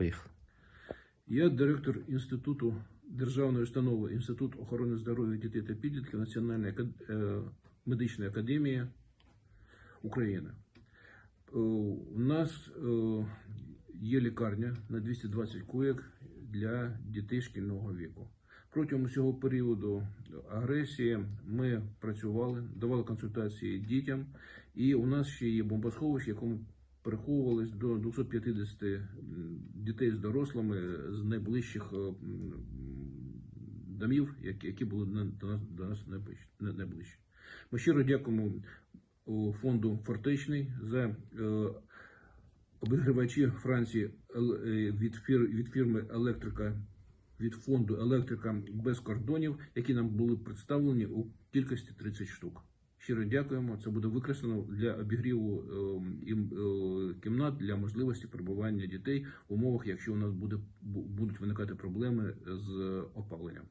Поїхали. Я директор інституту державної установи Інститут охорони здоров'я дітей та підлітків Національної е, медичної академії України. Е, У нас е, є лікарня на 220 коєк для дітей шкільного віку. Протягом цього періоду агресії ми працювали, давали консультації дітям, і у нас ще є бомбосховище, якому переховувались до 250 м, дітей з дорослими з найближчих е, домів, які, були до нас, найближчі- най- найближчі. Ми щиро дякуємо фонду Фортечний за е, обігрівачі Франції е, від фірми Електрика. Від фонду електрика без кордонів, які нам були представлені у кількості 30 штук. Щиро дякуємо. Це буде використано для обігріву е, ім- е, кімнат для можливості перебування дітей в умовах, якщо у нас буде будуть виникати проблеми з опаленням.